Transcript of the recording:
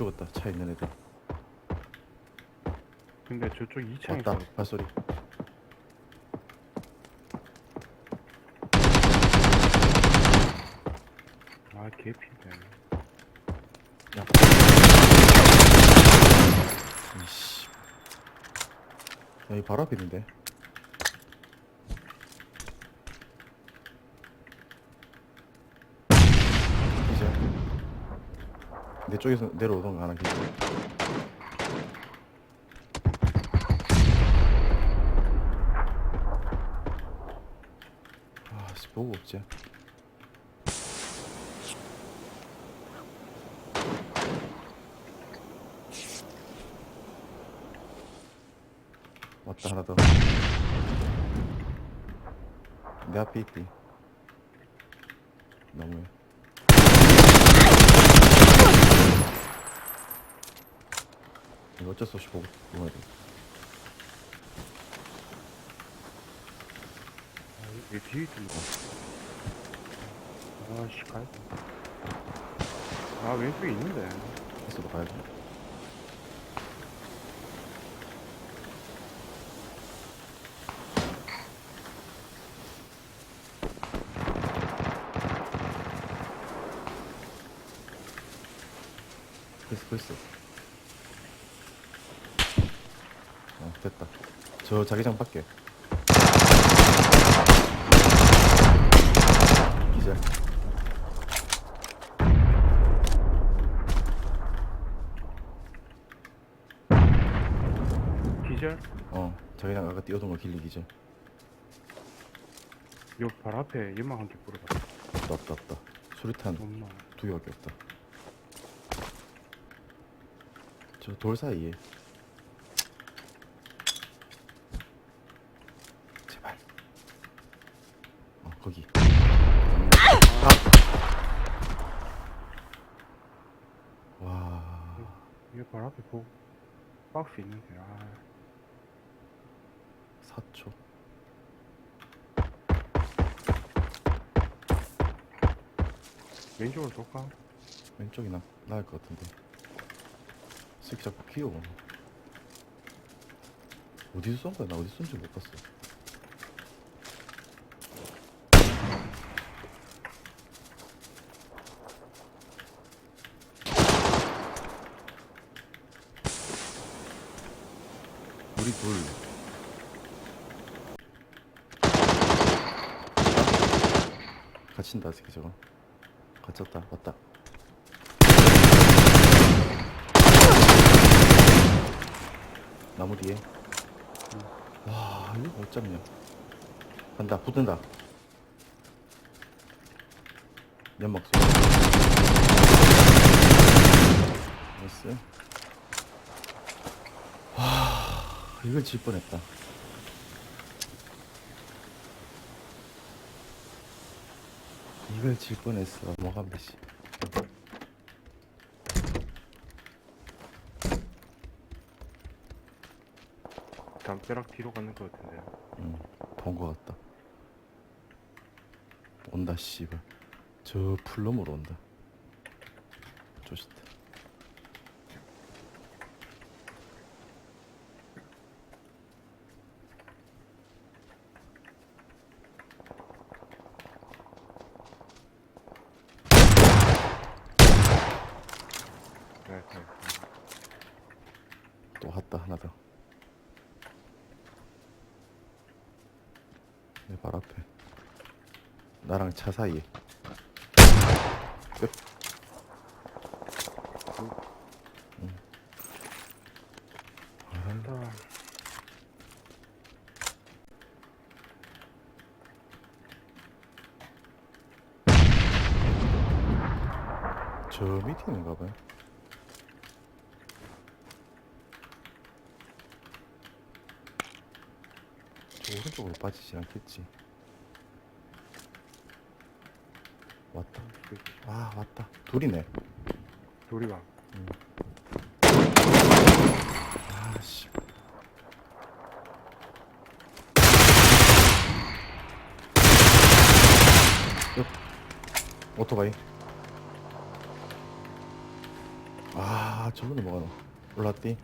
죽었다. 차 있는 애들. 근데 저쪽 2층에 왔다. 발소리. 아 개피네. 야. 이씨. 여기 바로 있는데 이제 내 쪽에서 내려오던 거 하나 기절 아씨 보고 없지 왔다 하나 더. 내 앞에 있디. 너무해. 이거 어쩔 수 없이 보고 보야 돼. 아, 왜 뒤에 있던가 아씨 가야 아 왼쪽에 있는데 했어도 가야지. 됐어, 됐어. 어, 됐다. 저 자기장 밖에. 기절. 기절? 어, 자기장 아까 뛰어던 거 길리 기절. 요 발 앞에 연막 한개 뿌려봐 없다, 없다, 없다. 수류탄 엄마 두 개밖에 없다. 저 돌 사이에. 제발. 어, 거기. 아! 와, 이발 앞에 보 박스 있는데 아 4초. 왼쪽으로 돌까? 왼쪽이 나, 나을 것 같은데. 새끼 자꾸 귀여워. 어디서 쏜 거야? 나 어디서 쏜지 못 봤어. 우리 둘. 갇힌다, 새끼 저거. 갇혔다, 맞다. 나무 뒤에. 와, 이거 못 잡냐. 간다, 붙는다. 연막 쏘. 나이스. 와, 이걸 질 뻔했다. 이걸 질 뻔했어. 뭐가 씨. 담벼락 뒤로 가는 것 같은데 응, 본거 같다. 온다, 씨발. 저 풀럼으로 온다. 조심다. 네, 네. 또 왔다, 하나 더. 내 발 앞에. 나랑 차 사이에. 끝. 응. 아, 저 밑에 있는가 봐요. 오른쪽으로 빠지지 않겠지. 왔다. 아, 왔다. 둘이네. 도리가 아, 씨. 끝. 오토바이. 아, 아 저번에 뭐가 나 올라왔디